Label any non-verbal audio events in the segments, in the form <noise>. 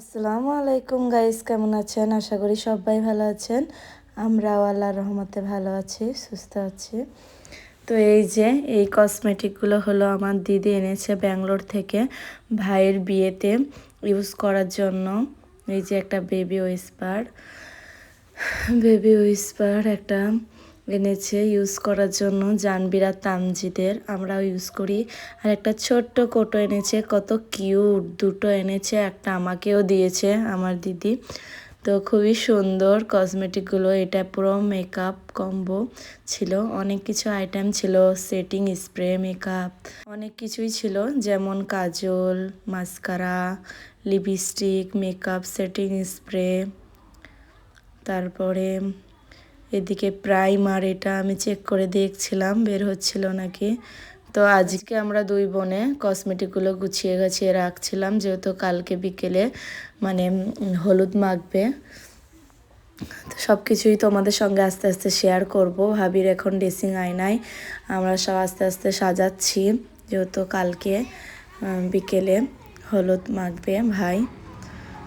আসসালামু আলাইকুম গাইস কেমন আছেন? আশা করি সবাই ভালো আছেন। আমরাও আল্লাহর রহমতে ভালো আছি, সুস্থ আছি। তো এই যে, এই কসমেটিকগুলো হলো আমার দিদি এনেছে ব্যাঙ্গালোর থেকে ভাইয়ের বিয়েতে ইউজ করার জন্য। এই যে একটা বেবি ওয়েস্পার বেবি উইসপার একটা এনেছে ইউজ করার জন্য জানবিরা তামজিদের। আমরাও ইউজ করি। আর একটা ছোট্ট কোটো এনেছে, কত কিউট দুটো এনেছে, একটা আমাকেও দিয়েছে আমার দিদি। তো খুবই সুন্দর কসমেটিকগুলো এটা পুরো মেকআপ কম্বো ছিল। অনেক কিছু আইটেম ছিল সেটিং স্প্রে মেকআপ অনেক কিছুই ছিল। যেমন kajal mascara lipstick makeup setting spray তারপরে এদিকে প্রাইমার, এটা আমি চেক করে দেখছিলাম, বের হচ্ছিল নাকি। তো আজকে আমরা দুই বোনে কসমেটিকগুলো গুছিয়ে গাছিয়ে রাখছিলাম, যেহেতু কালকে বিকেলে মানে হলুদ মাখবে। তো সব কিছুই তোমাদের সঙ্গে আস্তে আস্তে শেয়ার করব। ভাবির এখন ড্রেসিং আয়নায়, আমরা সব আস্তে আস্তে সাজাচ্ছি, যেহেতু কালকে বিকেলে হলুদ মাখবে ভাই।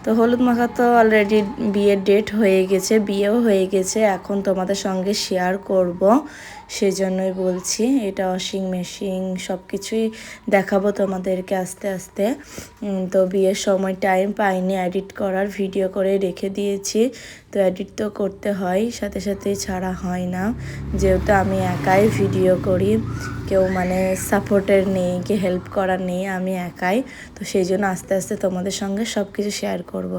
তো হলুদ মাখা তো অলরেডি বিয়ের ডেট হয়ে গেছে, বিয়েও হয়ে গেছে। এখন তোমাদের সঙ্গে শেয়ার করব। সেজন্যই বলছি, এটা ওয়াশিং মেশিন সব কিছুই দেখাবো তোমাদেরকে আস্তে আস্তে। তো বিয়ের সময় টাইম পাইনি এডিট করার ভিডিও করে রেখে দিয়েছি। তো এডিট তো করতে হয়, সাথে সাথে ছাড়া হয় না। যেহেতু আমি একাই ভিডিও করি, কেউ মানে সাপোর্টের নেই কে হেল্প করার নেই, আমি একাই। তো সেই জন্য আস্তে আস্তে তোমাদের সঙ্গে সব কিছু শেয়ার করব।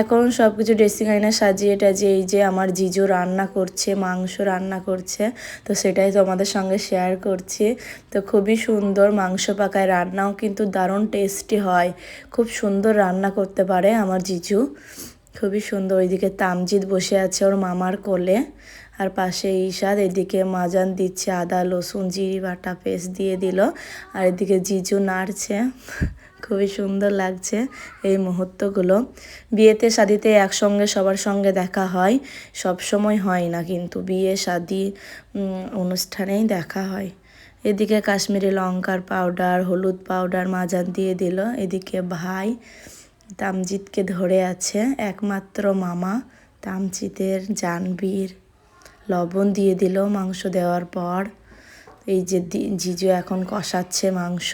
এখন সব কিছু ড্রেসিং আইনা সাজিয়ে টাজিয়ে এই যে আমার জিজু রান্না করছে, মাংস রান্না করছে, তো সেটাই তোমাদের সঙ্গে শেয়ার করছি। তো খুবই সুন্দর মাংস পাকায় রান্নাও কিন্তু দারুণ টেস্টি হয়। খুব সুন্দর রান্না করতে পারে আমার জিজু। খুবই সুন্দর, ওইদিকে তামজিদ বসে আছে ওর মামার কোলে। আর পাশে ঈশাদ এদিকে মাজান দিচ্ছে আদা লসুন জিরি, বাটা পেস্ট দিয়ে দিল। আর এদিকে জিজু নাড়ছে। খুবই সুন্দর লাগছে এই মুহূর্তগুলো। বিয়েতে শাদিতে একসঙ্গে, সবার সঙ্গে দেখা হয়। সব সময় হয় না কিন্তু বিয়ে শাদি অনুষ্ঠানেই দেখা হয়। এদিকে কাশ্মীরি লঙ্কার পাউডার, হলুদ পাউডার মাজান দিয়ে দিল। এদিকে ভাই তামজিৎকে ধরে আছে, একমাত্র মামা তামজিতের জানবীর। লবণ দিয়ে দিল মাংস দেওয়ার পর। এই যে জিজু এখন কষাচ্ছে মাংস,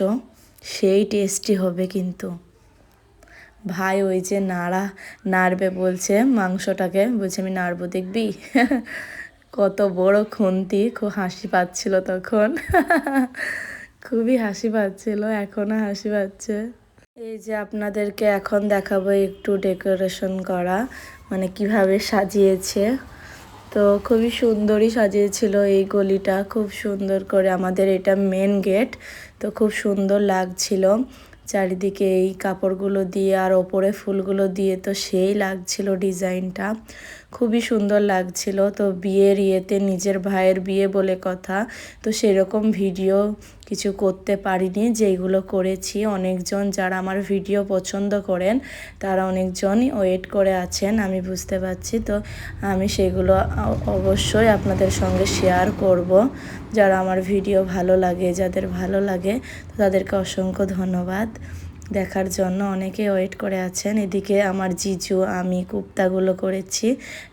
সেই টেস্টি হবে কিন্তু। ভাই ওই যে নাড়া, নাড়বে বলছে মাংসটাকে, বলছে আমি নাড়বো, দেখবি? <laughs> কত বড় খুন্তি, খুব হাসি পাচ্ছিল তখন। <laughs> খুবই হাসি পাচ্ছিল এখনও হাসি পাচ্ছে। এই যে আপনাদেরকে এখন দেখাবো একটু ডেকোরেশন করা মানে কীভাবে সাজিয়েছে। তো খুবই সুন্দরই সাজিয়েছিল এই গলিটা, খুব সুন্দর করে আমাদের এটা মেন গেট তো খুব সুন্দর লাগছিল। চারিদিকে এই কাপড়গুলো দিয়ে আর ওপরে ফুলগুলো দিয়ে তো সেই লাগছিল ডিজাইনটা। খুবই সুন্দর লাগছিল। তো বিয়ের ইয়েতে নিজের ভাইয়ের বিয়ে বলে কথা। তো সেরকম ভিডিও কিছু করতে পারিনি, যেইগুলো করেছি। অনেকজন যারা আমার ভিডিও পছন্দ করেন, তারা অনেকজনই ওয়েট করে আছেন, আমি বুঝতে পারছি। তো আমি সেগুলো অবশ্যই আপনাদের সঙ্গে শেয়ার করব। যারা আমার ভিডিও ভালো লাগে, যাদের ভালো লাগে, তাদেরকে অসংখ্য ধন্যবাদ। দেখার জন্য অনেকে ওয়েট করে আছেন। এদিকে আমার জিজু, আমি কুপ্তাগুলো করেছি,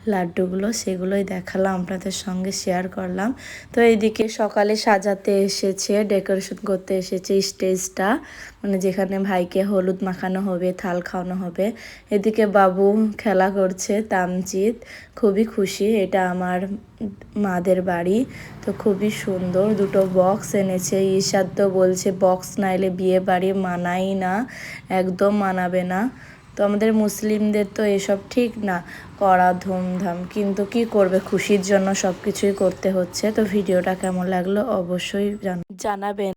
লাড্ডুগুলো সেগুলোই দেখালাম, আপনাদের সঙ্গে শেয়ার করলাম। তো এইদিকে সকালে সাজাতে এসেছে ডেকোরেশন করতে এসেছে স্টেজটা। মানে যেখানে ভাইকে হলুদ মাখানো হবে, থাল খাওয়ানো হবে, এদিকে বাবু খেলা করছে তামচিত খুবই খুশি, এটা আমার মাদের বাড়ি, তো খুবই সুন্দর। দুটো বক্স এনেছে। ঈশাদ তো বলছে বক্স না এলে বিয়ে বাড়ি মানাই না, একদম মানাবে না। তো আমাদের মুসলিমদের তো এসব ঠিক না করা ধুমধাম। কিন্তু কি করবে? খুশির জন্য সব কিছুই করতে হচ্ছে। তো ভিডিওটা কেমন লাগল অবশ্যই জানাবেন।